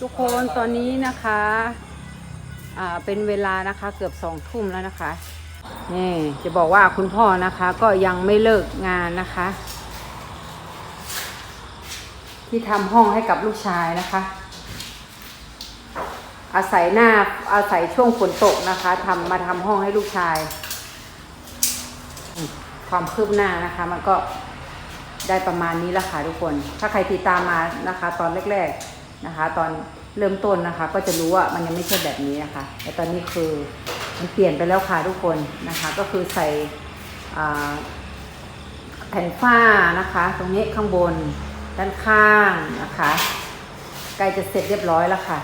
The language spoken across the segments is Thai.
ทุกคนตอนนี้นะคะอ่าเป็นเวลานะคะเกือบสองทุ่มแล้วนะคะนี่จะบอกว่าคุณพ่อนะคะก็ยังไม่เลิกงานนะคะ ที่ทำห้องให้กับลูกชายนะคะ อาศัยหน้าอาศัยช่วงฝนตกนะคะทำมาทำห้องให้ลูกชาย ความคืบหน้านะคะ มันก็ได้ประมาณนี้ละค่ะทุกคน ถ้าใครติดตามมานะคะ ตอนแรก ๆ นะคะ ตอนเริ่มต้นนะคะ ก็จะรู้ว่ามันยังไม่ใช่แบบนี้นะคะ แต่ตอนนี้คือมันเปลี่ยนไปแล้วค่ะทุกคนนะคะ ก็คือใส่แผ่นฝ้านะคะ ตรงนี้ข้างบนด้านข้างนะคะใกล้จะเสร็จเรียบร้อยแล้วค่ะ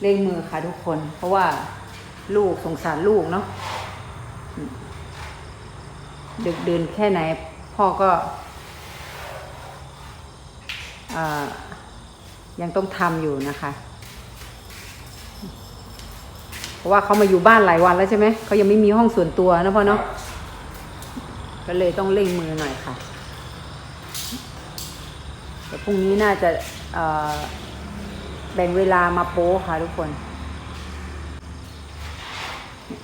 เร่งมือค่ะทุกคน เพราะว่าลูกสงสารลูกเนาะดึกเดินแค่ไหน พ่อก็ ยังต้องทำอยู่นะคะ เพราะว่าเขามาอยู่บ้านหลายวันแล้วใช่ไหมเขายังไม่มีห้องส่วนตัวนะพ่อเนาะก็เลยต้องเร่งมือหน่อยค่ะแต่พรุ่งนี้น่าจะแบ่งเวลามาโป๊ค่ะทุกคน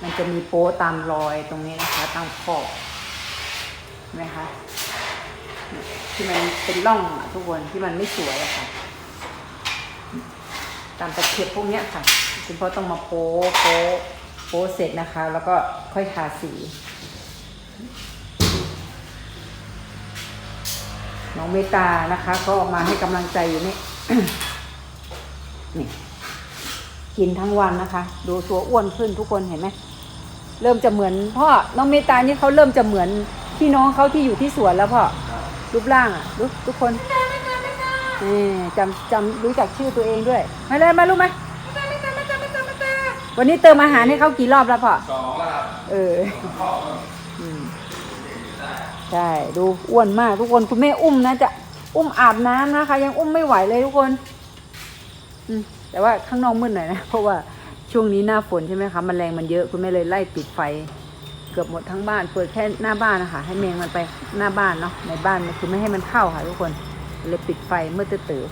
มันจะมีโป๊ตามรอยตรงนี้นะคะตามขอบนไหมคะ ที่มันเป็นร่องอะทุกคนที่มันไม่สวยอะค่ะ ตามตะเข็บพวกเนี้ยค่ะคุณพ่อต้องมาโป๊โป๊โป๊เสร็จนะคะ แล้วก็ค่อยทาสีน้องเมตตานะคะ ก็มาให้กำลังใจอยู่นี่นี่ กินทั้งวันนะคะ ดูตัวอ้วนขึ้นทุกคนเห็นไหมเริ่มจะเหมือนพ่อน้องเมตานี่เขาเริ่มจะเหมือนพี่น้องเขาที่อยู่ที่สวนแล้วพ่อ รูปร่างอะดูทุกคนนี่จำจำรู้จักชื่อตัวเองด้วยมาเลยมาลูกไหมวันนี้เติมอาหารให้เขากี่รอบแล้วพ่อสองแล้วครับเอออืมใช่ดูอ้วนมากทุกคนคุณแม่อุ้มนะจะอุ้มอาบน้ำนะคะ ยังอุ้มไม่ไหวเลยทุกคน อืมแต่ว่าข้างนอกมืดหน่อยนะเพราะว่าช่วงนี้หน้าฝนใช่ไหมคะมแมลงมันเยอะคุณแม่เลยไล่ปิดไฟ เกือบหมดทั้งบ้าน เปิดแค่หน้าบ้านนะคะให้แมงมันไปหน้าบ้านเนาะในบ้านมันคือไม่ให้มันเข้าค่ะทุกคนเลยปิดไฟเมื่อตื่น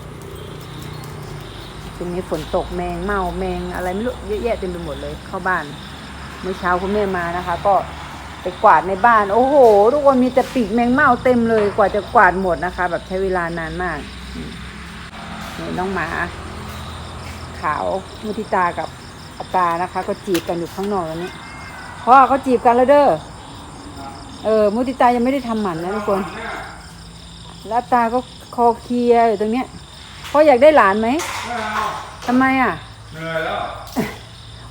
ช่วงนี้ฝนตกแมงเมาแมงอะไรไม่รู้เยอะแยะเต็มไปหมดเลยเข้าบ้าน เมื่อเช้าคุณแม่มานะคะ ก็ไปกวาดในบ้าน โอ้โห ทุกคนมีแต่ปีกแมงเมาเต็มเลยกว่าจะกวาดหมดนะคะ แบบใช้เวลานานมากนี่น้องหมา ขาวมุทิตากับอาตานะคะ ก็จีบกันอยู่ข้างนอกตรงนี้ พ่อเขาจีบกันแล้วเด้อ เออ มุทิตายังไม่ได้ทำหมันนะทุกคน แล้วตาก็คอเคลียอยู่ตรงเนี้ย พ่ออยากได้หลานไหมไม่เอาทำไมอะ เหนื่อยแล้ว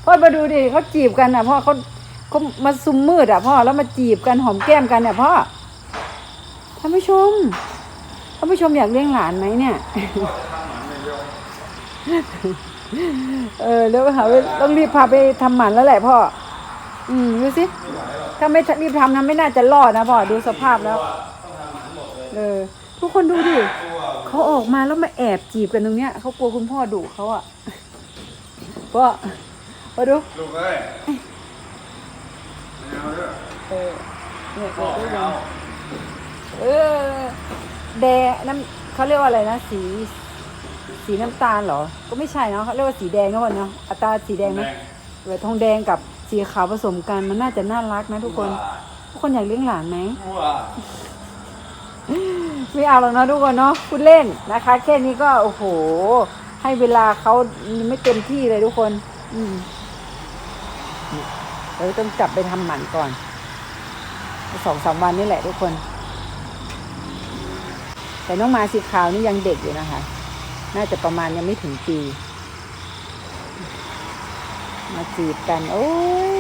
พ่อมาดูดิเขาจีบกันอะพ่อเขาเขามาซุมมืดอะพ่อแล้วมาจีบกันหอมแก้มกันเนี่ยพ่อ ท่านผู้ชม ท่านผู้ชมอยากเลี้ยงหลานไหมเนี่ยเออแล้วหาว่าต้องรีบพาไปทำหมันแล้วแหละพ่อ อืมดูสิ ถ้าไม่รีบทำนะไม่น่าจะรอดนะพ่อดูสภาพแล้ว เออ ทุกคนดูดิเขาออกมาแล้วมาแอบจีบกันตรงเนี้ยเขากลัวคุณพ่อดุเขาอะพ่อมาดูลูกเอ้ยไม่เอาเด้อเออเนี่ยพ่อเปิดไม่ได้เอายังเออแดงน้ำเขาเรียกว่าอะไรนะสีสีน้ำตาลเหรอ ก็ไม่ใช่เนาะเขาเรียกว่าสีแดงนะวันเนาะ อัตราสีแดงไหมแดงเออทองแดงกับ สีขาวผสมกันมันน่าจะน่ารักนะทุกคน ทุกคนอยากเลี้ยงหลานไหมไม่เอาหรอกนะทุกคนเนาะคุณเล่นนะคะ แค่นี้ก็โอ้โห ให้เวลาเขาไม่เต็มที่เลยทุกคน อืมเราต้องจับไปทำหมันก่อนสองสามวันนี่แหละทุกคน แต่น้องมาสีขาวนี่ยังเด็กอยู่นะคะ น่าจะประมาณยังไม่ถึงปี มาจีบกัน โอ้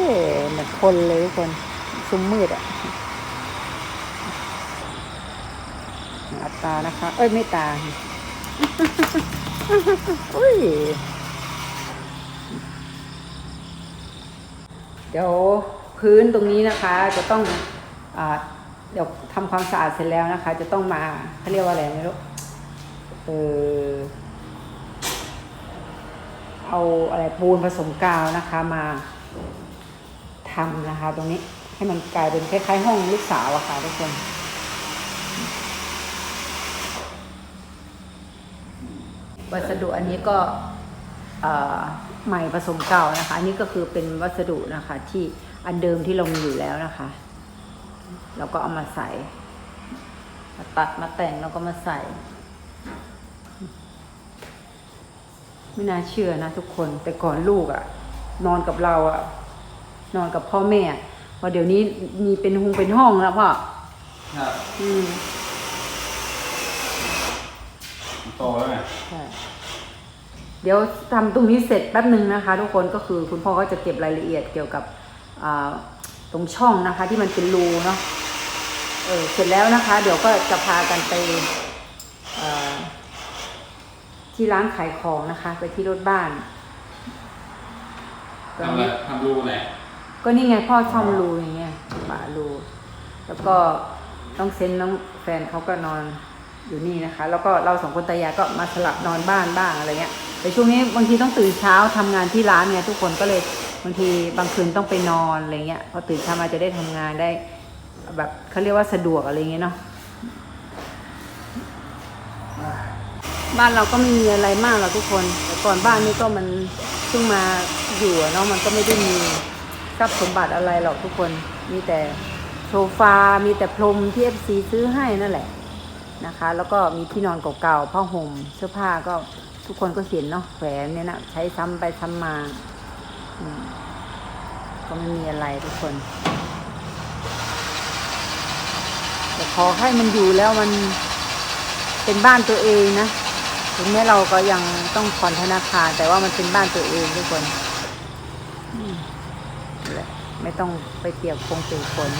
ยเหมือนคนเลยทุกคนซุ้มมืดอะอัตตานะคะ เอ้ย ไม่ตาอุ้ยเดี๋ยวพื้นตรงนี้นะคะจะต้องอเดี๋ยวทำความสะอาดเสร็จแล้วนะคะ จะต้องมาเขาเรียกว่าอะไรไม่รู้เออ เอาอะไรปูนผสมกาวนะคะมาทำนะคะ ตรงนี้ให้มันกลายเป็นคล้ายๆ ห้องลูกสาวอะค่ะทุกคนวัสดุอันนี้ก็ใหม่ผสมเก่านะคะ อันนี้ก็คือเป็นวัสดุนะคะ ที่อันเดิมที่เรามีอยู่แล้วนะคะเราก็เอามาใส่มาตัดมาแต่งแล้วก็มาใส่ ไม่น่าเชื่อนะทุกคนแต่ก่อนลูกอะนอนกับเราอะนอนกับพ่อแม่อะพอเดี๋ยวนี้มีเป็นหงเป็นห้องแล้วพ่อครับอืมโตแล้วไงใช่เดี๋ยวทำตรงนี้เสร็จแป๊บหนึ่งนะคะ ทุกคนก็คือคุณพ่อก็จะเก็บรายละเอียดเกี่ยวกับอ่าตรงช่องนะคะ ที่มันเป็นรูเนาะเออเสร็จแล้วนะคะ เดี๋ยวก็จะพากันไปเอ่อ ที่ร้านขายของนะคะ ไปที่รถบ้านตอนทำอะไรนี้ทำรูไหนก็นี่ไงพ่อซ่อมรูอย่างเงี้ยฝารูแล้วก็ต้องเซ็นน้องแฟนเขาก็นอนอยู่นี่นะคะ แล้วก็เราสองคนตายายก็มาสลับนอนบ้านบ้างอะไรเงี้ยแต่ช่วงนี้บางทีต้องตื่นเช้าทำงานที่ร้านไงทุกคนก็เลยบางทีบางคืนต้องไปนอนอะไรเงี้ยพอตื่นเช้ามาจะได้ทำงานได้แบบเขาเรียกว่าสะดวกอะไรเงี้ยเนาะ บ้านเราก็ไม่มีอะไรมากหรอกทุกคนแต่ก่อนบ้านนี้ก็มันเพิ่งมาอยู่เนาะมันก็ไม่ได้มีทรัพย์สมบัติอะไรหรอกทุกคนมีแต่โซฟา มีแต่พรมที่เอฟซีซื้อให้นั่นแหละนะคะ แล้วก็มีที่นอนเก่าๆผ้าห่มเสื้อผ้าก็ทุกคนก็เห็นเนาะแหวนเนี่ยนะใช้ซ้ำไปซ้ำมาก็ไม่มีอะไรทุกคนแต่ขอให้มันอยู่แล้วมันเป็นบ้านตัวเองนะ ถึงแม้เราก็ยังต้องผ่อนธนาคาร แต่ว่ามันเป็นบ้านตัวเองทุกคนไม่ต้องไปเปียกคงเปียกฝน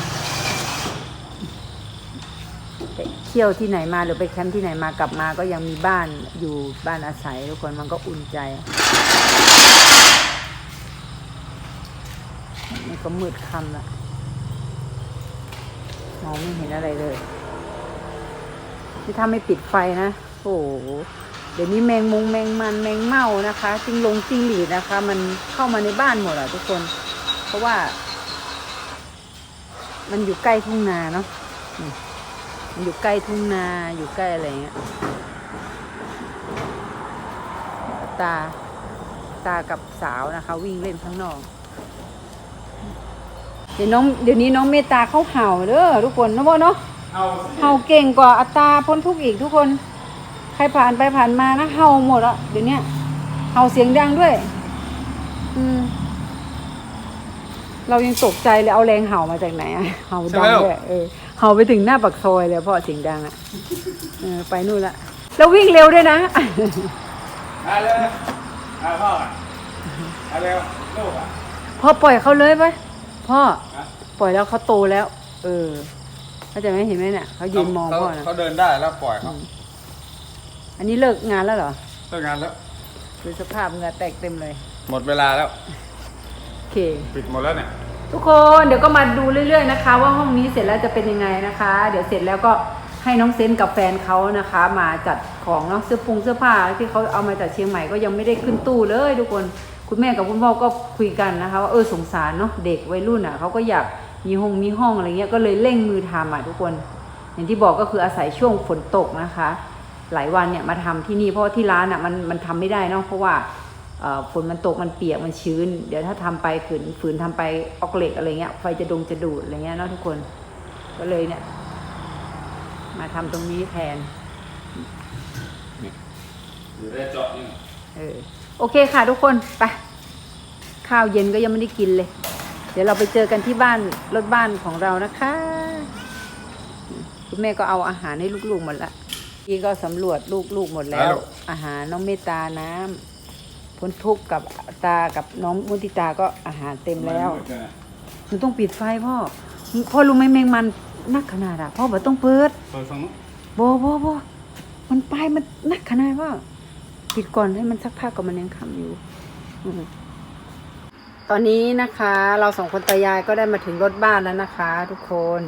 เที่ยวที่ไหนมาหรือไปแคมป์ที่ไหนมากลับมาก็ยังมีบ้านอยู่บ้านอาศัยทุกคนมันก็อุ่นใจมันก็มืดค่ำละมองไม่เห็นอะไรเลยนี่ถ้าไม่ปิดไฟนะ โอ้โห เดี๋ยวนี้แมงมุงแมงมันแมงเม่านะคะจิงลงจิงหลีดนะคะ มันเข้ามาในบ้านหมดอะทุกคน เพราะว่า มันอยู่ใกล้ทุ่งนาเนาะอืมมันอยู่ใกล้ทุ่งนาอยู่ใกล้อะไรเงี้ยตาตากับสาวนะคะ วิ่งเล่นข้างนอกเดี๋ยวน้องเดี๋ยวนี้น้องเมตตาเขาเห่าเด้อทุกคนนะพ่อเนาะเอาสิเห่าเก่งกว่าอัตราพ้นทุกข์อีกทุกคน ใครผ่านไปผ่านมานะเห่าหมดอะเดี๋ยวเนี้ยเห่าเสียงดังด้วย อืม เรายังตกใจเลยเอาแรงเห่ามาจากไหนอะเห่าดังเลยเออเห่าไปถึงหน้าปากซอยเลยเพราะเสียงดังอะเออไปนู่นละแล้ววิ่งเร็วด้วยนะเอาเร็วนะเอาพ่ออะเอาเร็วลูกอะพ่อปล่อยเขาเลยไปพ่อฮะปล่อยแล้วเขาโตแล้ว เออเข้าใจไหมเห็นไหมเนี่ยเขายืนมองเขาพ่อนะเขาเดินได้แล้วปล่อยเขา อันนี้เลิกงานแล้วเหรอเลิกงานแล้ว ดูสภาพเหงื่อแตกเต็มเลย หมดเวลาแล้ว โอเค ปิดหมดแล้วเนี่ย ทุกคนเดี๋ยวก็มาดูเรื่อยๆนะคะ ว่าห้องนี้เสร็จแล้วจะเป็นยังไงนะคะ เดี๋ยวเสร็จแล้วก็ให้น้องเซนกับแฟนเขานะคะ มาจัดของเนาะเสื้อผงเสื้อผ้าที่เขาเอามาจากเชียงใหม่ก็ยังไม่ได้ขึ้นตู้เลยทุกคนคุณแม่กับคุณพ่อก็คุยกันนะคะว่าเออสงสารเนาะเด็กวัยรุ่นอะเขาก็อยากมีห้องมีห้องอะไรเงี้ยก็เลยเร่งมือทำอะทุกคน อย่างที่บอกก็คืออาศัยช่วงฝนตกนะคะ หลายวันเนี่ยมาทำที่นี่เพราะว่าที่ร้านอะมันมันทำไม่ได้เนาะเพราะว่าเอ่อฝนมันตกมันเปียกมันชื้น เดี๋ยวถ้าทำไปฝืนฝืนทำไปออกเหล็กอะไรเงี้ยไฟจะดงจะดูดอะไรเงี้ยเนาะทุกคนก็เลยเนี่ย มาทำตรงนี้แทนอยู่ได้เจาะนี่เออโอเคค่ะทุกคนไปข้าวเย็นก็ยังไม่ได้กินเลย เดี๋ยวเราไปเจอกันที่บ้านรถบ้านของเรานะคะ คุณแม่ก็เอาอาหารให้ลูกๆหมดละ พี่ก็สำรวจลูกๆหมดแล้ว อาหารน้องเมตตาน้ำพ้นทุกข์กับตากับน้องมุติตาก็อาหารเต็มแล้วมืดเลยนะหนูต้องปิดไฟพ่อพ่อรู้ไหมแมงมันนักขนาดอะพ่อบอกต้องเปิดเปิดฝั่งนู้นบอบอบอมันไปมันนักขนาดว่าปิดก่อนให้มันสักพักก็มันยังคำอยู่อืมตอนนี้นะคะ เราสองคนตายายก็ได้มาถึงรถบ้านแล้วนะคะ ทุกคน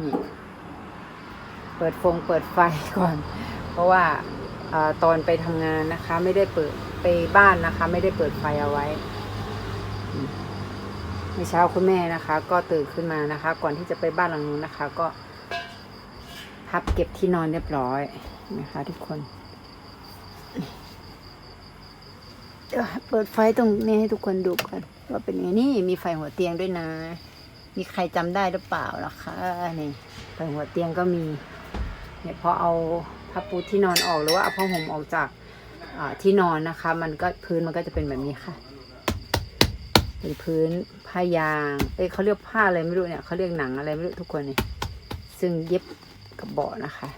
นี่เปิดฟงเปิดไฟก่อน เพราะว่าอตอนไปทำงานนะคะ ไม่ได้เปิดไปบ้านนะคะ ไม่ได้เปิดไฟเอาไว้อืมเมื่อเช้าคุณแม่นะคะ ก็ตื่นขึ้นมานะคะ ก่อนที่จะไปบ้านหลังนู้นนะคะ ก็ พับเก็บที่นอนเรียบร้อยนะคะ ทุกคนเดี๋ยวเปิดไฟตรงนี้ให้ทุกคนดูก่อนว่าเป็นไงนี่มีไฟหัวเตียงด้วยนะ มีใครจำได้หรือเปล่าล่ะคะนี่ไฟหัวเตียงก็มี เนี่ยพอเอาผ้าปูที่นอนออกหรือว่าเอาผ้าห่มออกจากที่นอนนะคะ มันก็พื้นมันก็จะเป็นแบบนี้ค่ะ เป็นพื้นผ้ายาง เอ้ยเขาเรียกผ้าอะไรไม่รู้เนี่ยเขาเรียกหนังอะไรไม่รู้ทุกคนเนี่ยซึ่งเย็บกับเบาะนะคะ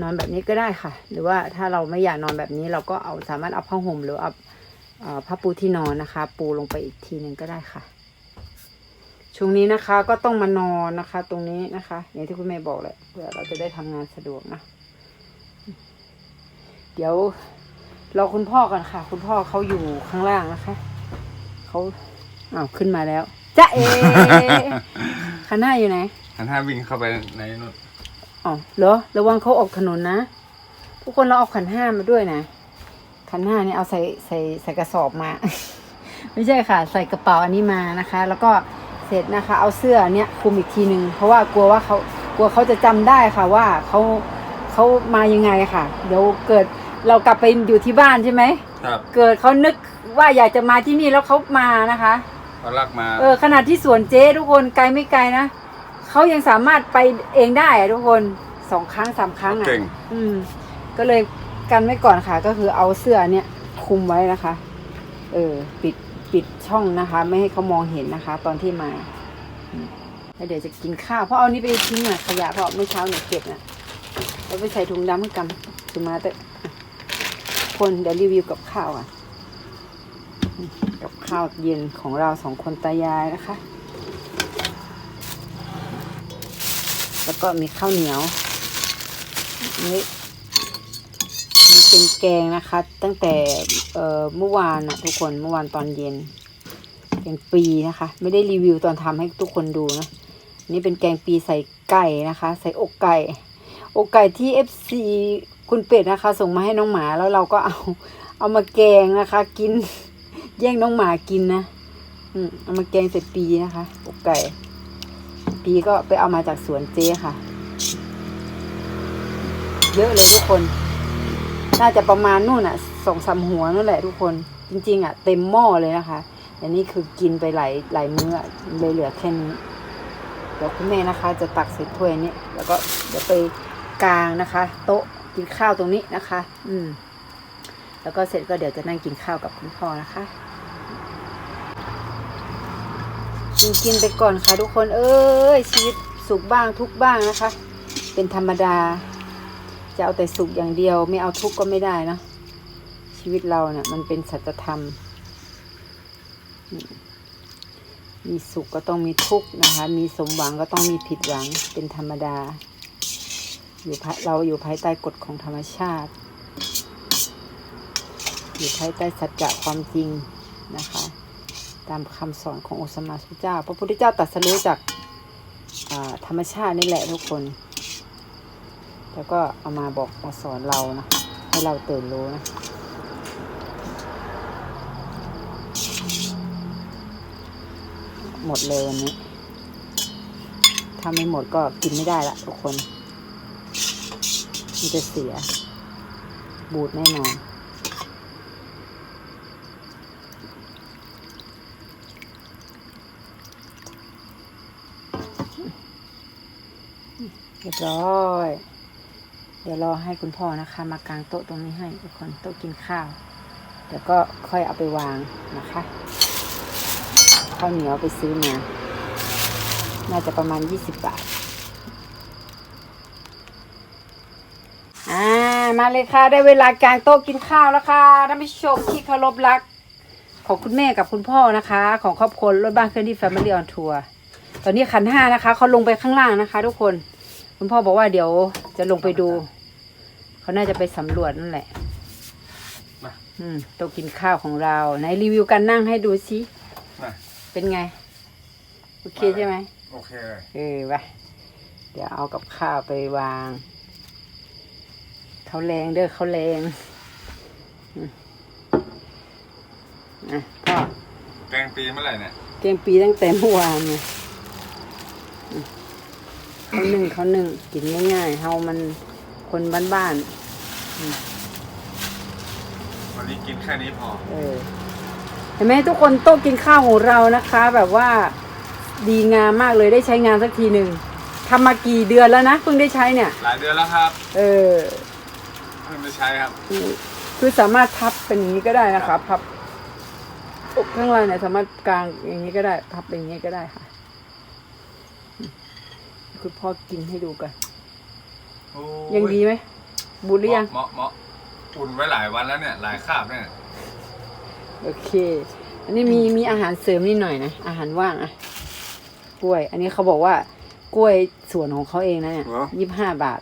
นอนแบบนี้ก็ได้ค่ะ หรือว่าถ้าเราไม่อยากนอนแบบนี้ เราก็เอาสามารถเอาผ้าห่มหรือเอาผ้าปูที่นอนนะคะ ปูลงไปอีกทีหนึ่งก็ได้ค่ะ ช่วงนี้นะคะก็ต้องมานอนนะคะ ตรงนี้นะคะ อย่างที่คุณแม่บอกแหละเพื่อเราจะได้ทำงานสะดวกนะ เดี๋ยวรอคุณพ่อก่อนค่ะ คุณพ่อเขาอยู่ข้างล่างนะคะเขาอ้าวขึ้นมาแล้วจ้าเอคันหน้าอยู่ไหนหันห้าวิ่งเข้าไปในนู่นอ๋อเหรอระวังเขาออกถนนนะทุกคนเราเอาขันห้ามาด้วยนะขันห้าเนี่ยเอาใส่ใส่ใส่กระสอบมา ไม่ใช่ค่ะ ใส่กระเป๋าอันนี้มานะคะ แล้วก็เสร็จนะคะ เอาเสื้อเนี่ยคลุมอีกทีหนึ่งเพราะว่ากลัวว่าเขากลัวเขาจะจำได้ค่ะว่าเขาเขามายังไงค่ะ เดี๋ยวเกิดเรากลับไปอยู่ที่บ้านใช่ไหมครับ เกิดเขานึกว่าอยากจะมาที่นี่แล้วเขามานะคะเขาลากมาเออขนาดที่สวนเจ๊ทุกคนไกลไม่ไกลนะเขายังสามารถไปเองได้อะทุกคนสองครั้งสามครั้งอะเก่งอืม ก็เลยกันไว้ก่อนค่ะ ก็คือเอาเสื้อเนี่ยคลุมไว้นะคะ เออ ปิด ปิดช่องนะคะ ไม่ให้เขามองเห็นนะคะ ตอนที่มาแล้วเดี๋ยวจะกินข้าวเพราะเอานี้ไปทิ้งอะขยะเพราะเมื่อเช้าหนูเก็บน่ะแล้วไปใส่ถุงดำให้กันถุงมาเตอะอะคนเดี๋ยวรีวิวกับข้าวอะ กับข้าวเย็นของเราสองคนตายายนะคะ แล้วก็มีข้าวเหนียวนี่มีเป็น แกงนะคะ ตั้งแต่เมื่อวานนะทุกคนเมื่อวานตอนเย็นแกงปีนะคะ ไม่ได้รีวิวตอนทำให้ทุกคนดูนะนี่เป็นแกงปีใส่ไก่นะคะ ใส่อกไก่ อกไก่ที่ FC คุณเป็ดนะคะ ส่งมาให้น้องหมาแล้วเราก็เอาเอามาแกงนะคะ กิน แย่งน้องหมากินนะอืมเอามาแกงใส่ปีนะคะ อกไก่ ปีก็ไปเอามาจากสวนเจ๊ค่ะ เยอะเลยทุกคน น่าจะประมาณนู่นอะสองสามหัวนั่นแหละทุกคนจริง ๆ อะ เต็มหม้อเลยนะคะแต่นี่คือกินไปหลายหลายมื้อเลยเหลือแค่นี้เดี๋ยวคุณแม่นะคะ จะตักใส่ถ้วยนี้แล้วก็เดี๋ยวไปกลางนะคะ โต๊ะกินข้าวตรงนี้นะคะ อืม แล้วก็เสร็จก็เดี๋ยวจะนั่งกินข้าวกับคุณพ่อนะคะกินกินไปก่อนค่ะทุกคน เอ้ยชีวิตสุขบ้างทุกบ้างนะคะ เป็นธรรมดา จะเอาแต่สุขอย่างเดียว ไม่เอาทุกข์ก็ไม่ได้นะชีวิตเราเนี่ยมันเป็นสัจธรรม มีสุขก็ต้องมีทุกข์นะคะ มีสมหวังก็ต้องมีผิดหวังเป็นธรรมดา อยู่เราอยู่ภายใต้กฎของธรรมชาติ อยู่ภายใต้สัจจะความจริงนะคะ ตามคำสอนขององค์สมมาสุเจ้า พระพุทธเจ้าตรัสรู้จากธรรมชาตินี่แหละทุกคน แล้วก็เอามาบอกมาสอนเรานะ ให้เราตื่นรู้นะหมดเลยวันนี้ ถ้าไม่หมดก็กินไม่ได้ละทุกคน มันจะเสีย บูดแน่นอนเรียบร้อย เดี๋ยวรอให้คุณพ่อนะคะ มากางโต๊ะตรงนี้ให้ทุกคนโต๊ะกินข้าว เดี๋ยวก็ค่อยเอาไปวางนะคะ ข้าวเหนียวไปซื้อมา น่าจะประมาณ 20 บาท อ่า มาเลยค่ะ ได้เวลากางโต๊ะกินข้าวแล้วค่ะท่านผู้ชมที่เคารพรัก ของคุณแม่กับคุณพ่อนะคะ ของครอบครัวรถบ้านเคลื่อนที่ Family on Tour ตอนนี้ขันห้านะคะเขาลงไปข้างล่างนะคะ ทุกคน คุณพ่อบอกว่าเดี๋ยวจะลงไปดู เขาน่าจะไปสำรวจนั่นแหละมา อืมโต๊ะกินข้าวของเราไหนรีวิวการนั่งให้ดูสิมา เป็นไง โอเคใช่ไหม โอเคเลย เออไปเดี๋ยวเอากับข้าวไปวางเขาแรงเด้อเขาแรงอืมอะพ่อแกงปีเมื่อไหร่เนี่ยเตรียมปีตั้งแต่เมื่อวานเนี่ยอืมเขาหนึ่งเขาหนึ่งกินง่ายๆเฮามัน คนบ้านวันนี้กินแค่นี้พอ เออเห็นไหมทุกคนโต๊ะกินข้าวของเรานะคะ แบบว่าดีงามมากเลยได้ใช้งานสักทีหนึ่งทำมากี่เดือนแล้วนะเพิ่งได้ใช้เนี่ย หลายเดือนแล้วครับ เออเพิ่งได้ใช้ครับ คือสามารถพับเป็นอย่างนี้ก็ได้นะคะพับอกข้างล่างเนี่ยสามารถกางอย่างนี้ก็ได้ พับเป็นอย่างนี้ก็ได้ค่ะ คุณพ่อกินให้ดูกัน โอ้ยังดีไหมบูดหรือยัง เหมาะเหมาะอุ่นไว้หลายวันแล้วเนี่ยหลายคาบเนี่ยโอเค อันนี้มีมีอาหารเสริมนิดหน่อยนะ อาหารว่างอะกล้วย อันนี้เขาบอกว่ากล้วยสวนของเขาเองนะเนี่ยเหรอยี่สิบห้าบาท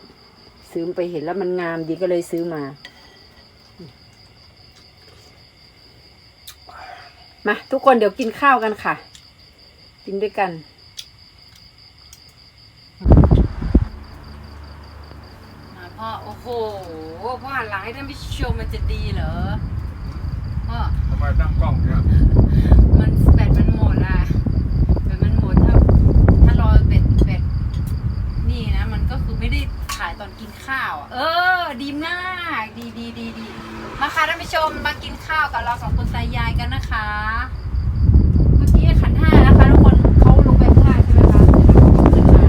ซื้อไปเห็นแล้วมันงามดีก็เลยซื้อมา มา ทุกคนเดี๋ยวกินข้าวกันค่ะ กินด้วยกัน พ่อ โอ้โหพ่อหันหลังให้ท่านผู้ชมมันจะดีเหรอพ่อทำไมตั้งกล้องเนี่ย มันแบตมันหมดอะแบตมันหมดถ้าถ้ารอแบตแบตนี่นะ มันก็คือไม่ได้ถ่ายตอนกินข้าวอะเออ ดีมาก ดีดีดีดีมาค่ะท่านผู้ชมมากินข้าวกับเราสองคนตายายกันนะคะ เมื่อกี้ขันห้านะคะทุกคนเขาลงไปข้างล่างใช่ไหมคะแล้วเขาก็ขึ้นมา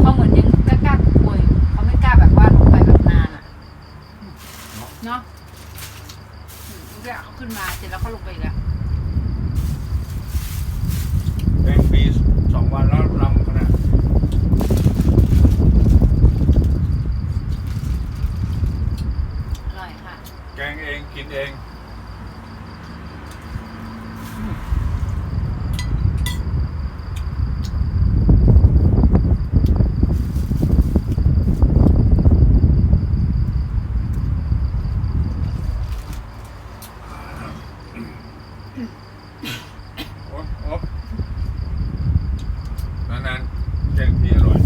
เขาเหมือนยังกล้ากล้ากลัวอยู่เขาไม่กล้าแบบว่าลงไปแบบนานอะเนาะอืมเดี๋ยวเขาขึ้นมาเสร็จแล้วเขาลงไปอีกแล้ว เป็นปีสองวันแล้วลำขนาด อร่อยค่ะ แกงเองกินเอง โอ๊ะโอ๊ะนานๆแกงพีอร่อย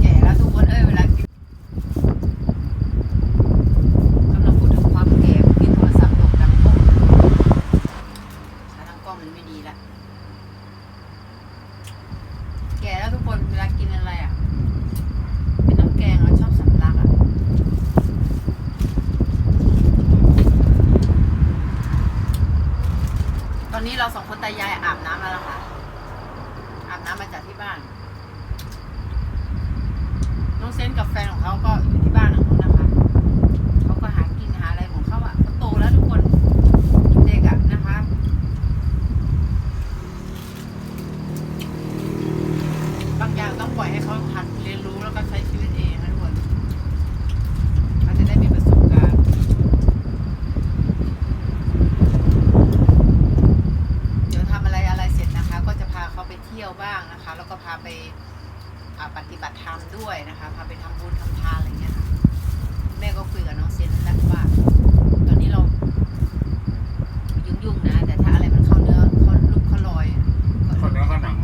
แก่แล้วทุกคนเอ้ยเวลากินกำลังพูดถึงความแก่มีโทรศัพท์ตกดังโป๊ะขาตั้งกล้องมันไม่ดีละแก่แล้วทุกคนเวลากินอะไรอะ เป็นน้ำแกงเราชอบสำลักอะ ตอนนี้เราสองคนตายายอาบน้ำมาแล้วค่ะ อาบน้ำมาจากที่บ้าน น้องเซนกับแฟนของเขาก็อยู่ที่บ้านหลังนู้นนะคะ เขาก็หากินหาอะไรของเขาอะเขาโตแล้วทุกคนเด็กอะนะคะ บางอย่างต้อง ปล่อยให้เขาหัดเรียนรู้แล้วก็ใช้ชีวิตเองนะทุกคนเขาจะได้มีประสบการณ์ เดี๋ยวทำอะไรอะไรเสร็จนะคะ ก็จะพาเขาไปเที่ยวบ้างนะคะ แล้วก็พาไปอ่าปฏิบัติธรรมด้วยนะคะ พาไปทำบุญทำทานอะไรเงี้ยค่ะแม่ก็คุยกับน้องเซนแล้วว่า ตอนนี้เรายุ่งๆนะ แต่ถ้าอะไรมันเข้าเนื้อเข้าลูกเข้ารอยอะก็ คนเนื้อข้าวหนัง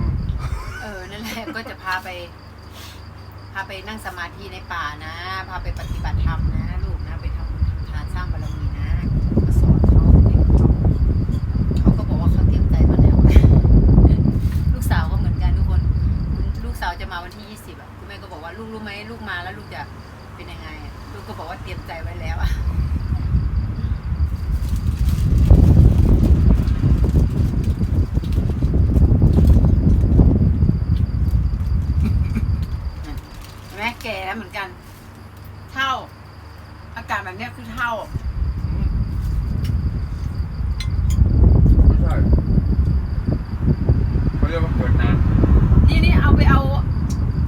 เออ นั่นแหละ ก็จะพาไป พาไปนั่งสมาธิในป่านะ พาไปปฏิบัติธรรมนะลูกนะ ไปทำบุญทำทานสร้างบารมีนะก็สอนเขาเด็กเขาเขาก็บอกว่าเขาเตรียมใจมาแล้ว ลูกสาวก็เหมือนกันทุกคนคุณลูก สาวจะมาวันที่ยี่สิบอะคุณแม่ก็บอกว่าลูกรู้ไหมลูกมาแล้วลูกจะเป็นยังไง ลูกก็บอกว่าเตรียมใจไว้แล้วอะเห็นไหมแก่แล้วเหมือนกัน เท่า อากาศแบบเนี้ยคือเท่า ไม่ใช่เขาเรียกว่าเกิดนาน นี่นี่เอาไปเอา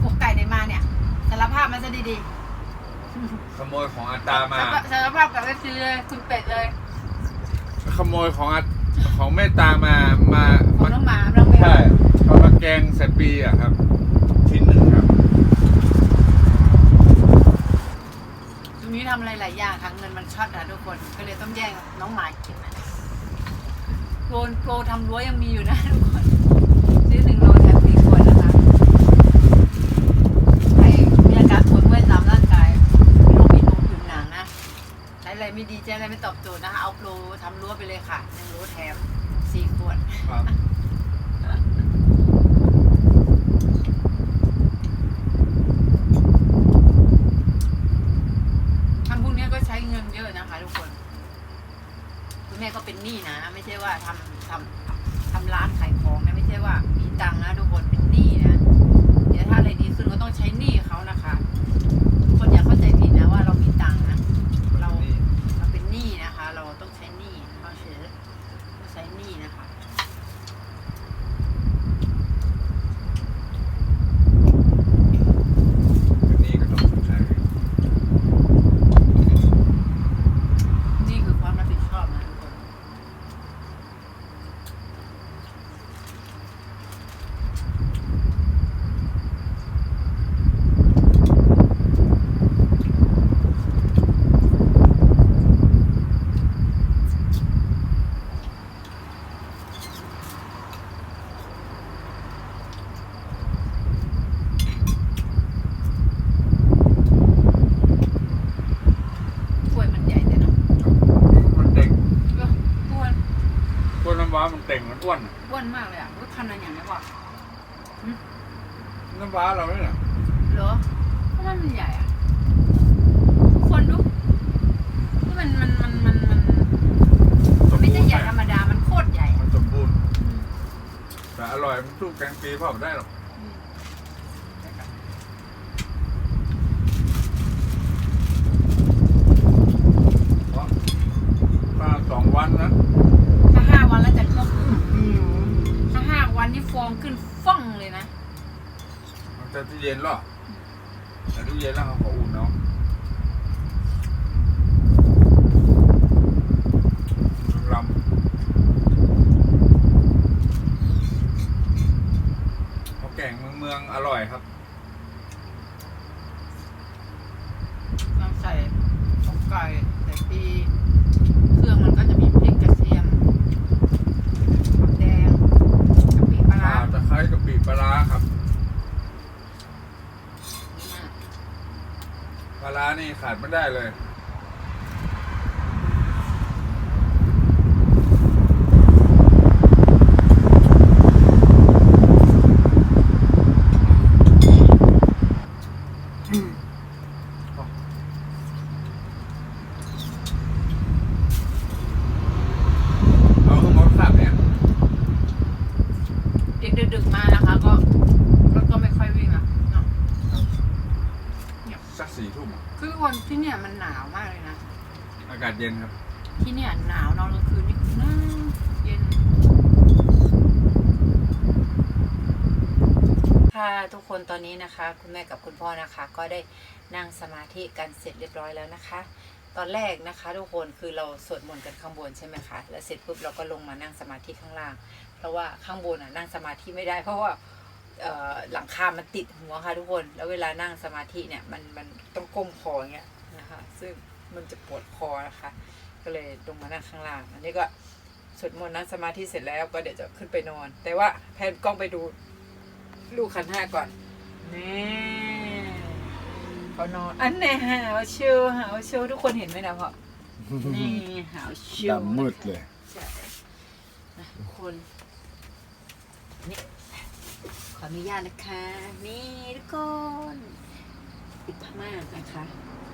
อกไก่ไหนมาเนี่ยสารภาพมา ซะดีขโมยของอาๆตามาสารภาพสารภาพกับเอฟซีเลยคุณเป็ดเลยขโมยของอาของแม่ตามามาของมาน้องหมาน้องแมวใช่เขามาแกงใส่ปีอะครับ ชิ้นหนึ่งครับ ตรงนี้ทำอะไรหลายอย่างค่ะเงินมันช็อตนะทุกคนก็เลยต้องแย่งน้องหมากินนะโกนโกรทำรั้วยังมีอยู่นะทุกคน อะไรไม่ดีแจอะไรไม่ตอบโจทย์นะคะ เอาโปรทำรั้วไปเลยค่ะหนึ่งรั้วแถมสี่ขวดทำพวกนี้ก็ใช้เงินเยอะนะคะ ทุกคน คุณแม่ก็เป็นหนี้นะ ไม่ใช่ว่าทำ ต่งมันอ้วนอะอ้วนมากเลยอะว่าพันอะไรอย่างนี้วะน้ำว้าเราเนี่ยเหรอเพราะมันมันใหญ่อะทุกคนดูว่ามันมันมันมันมันมันไม่ใช่ใหญ่ธรรมดา มันโคตรใหญ่มัอะนสมบูรณ์อืมแต่อร่อยมันสู้แกงปีพ่อไม่ได้หรอกอืมเพราะถ้าสองวันนะถ้าห้า วันแล้วจะครบถ้าห้าวันนี่ฟองขึ้นฟ่องเลยนะ มันจะตู้เย็นหรอแต่ตู้เย็นแล้วเขาขออุ่นเนาะลำเขาแกงเมืองเมืองอร่อยครับ เราใส่อกไก่ใส่ปีเครื่องมันก็จะมีพริกกระเทียมผักแดงกะปิปลาร้า ข่าตะไคร้กะปิปลาร้าครับ ปลาร้านี่ขาด ไม่ได้เลย เอาข้าวหมดขับเนี่ย เด็กดึกๆมานะคะ ก็รถก็ไม่ค่อยวิ่งอะเนาะ สักสี่ทุ่มอะ คือวันที่เนี่ยมันหนาวมากเลยนะ อากาศ เย็นครับ ที่เนี่ยหนาวนอนกลางคืนนี่คือหนาวเย็น ค่ะทุกคนตอนนี้นะคะ คุณแม่กับคุณพ่อนะคะ ก็ได้นั่งสมาธิกันเสร็จเรียบร้อยแล้วนะคะ ตอนแรกนะคะ ทุกคนคือเราสวดมนต์กันข้างบนใช่ไหมคะแล้วเสร็จปุ๊บเราก็ลงมานั่งสมาธิข้างล่าง เพราะว่าข้างบนอะนั่งสมาธิไม่ได้เพราะว่าหลังคา มันติดหัวค่ะทุกคน แล้วเวลานั่งสมาธิเนี่ย มัน มันต้องก้มคออย่างเงี้ยนะคะ ซึ่ง มันจะปวดคอนะคะ ก็เลยลงมานั่งข้างล่าง อันนี้ก็สวดมนต์นั่งสมาธิเสร็จแล้วก็เดี๋ยวจะขึ้นไปนอน แต่ว่าแพนกล้องไปดูลูกขันห้าก่อนนี่เขานอน อันไหนหาวเชียวหาวเชียวทุกคนเห็นไหมนะพ่อนี่หาวเชียวดำมืดเลยใช่นะทุกคนนี่ขออนุญาตนะคะ นี่ทุกคนปิดผ้าม่านนะคะ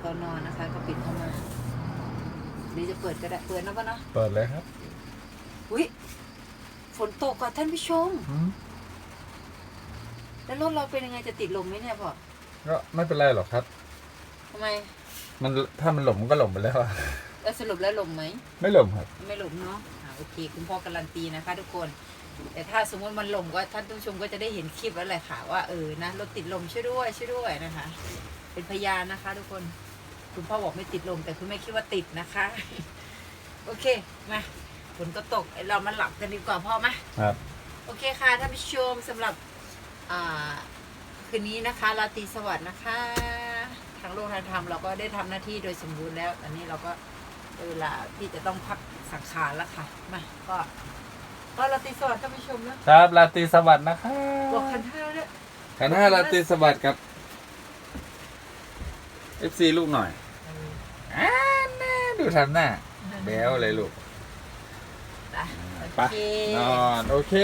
ก่อนนอนนะคะ ก็ปิดผ้าม่านหรือจะเปิดก็ได้เปิดนะป่ะเนาะเปิดเลยครับอุ้ยฝนตกก่อนท่านผู้ชมแล้วรถเราเป็นยังไงจะติดลมไหมเนี่ยพ่อก็ไม่เป็นไรหรอกครับ ทำไมมันถ้ามันหลงมันก็หลงไปแล้วอะแล้วสรุปแล้วลมไหม ไม่หลงครับ ไม่หลมเนาะอ่าโอเค คุณพ่อการันตีนะคะทุกคน แต่ถ้าสมมติมันหลมก็ท่านผู้ชมก็จะได้เห็นคลิปแล้วแหละค่ะว่าเออนะรถติดลมช่วยด้วยช่วยด้วยนะคะ เป็นพยานนะคะทุกคน คุณพ่อบอกไม่ติดลม แต่คุณแม่คิดว่าติดนะคะ โอเคมาฝนก็ตกเรามาหลับกันดีกว่าพ่อมาครับ โอเคค่ะท่านผู้ชมสำหรับอ่าคืนนี้นะคะราตรีสวัสดิ์นะคะ ทางโลกทางธรรมเราก็ได้ทำหน้าที่โดยสมบูรณ์แล้วอันนี้เราก็ได้เวลาที่จะต้องพักสังขารแล้วค่ะมาก็ก็ราตรีสวัสดิ์ท่านผู้ชมนะครับ ราตรีสวัสดิ์นะครับอกบคันท่าด้วยขันห้าราตรีสวัสดิ์ครับ FC ลูกหน่อย อ่าแน่ดูทำหน้าแบ้วเลยลูกไปไป โอเคนอน โอเค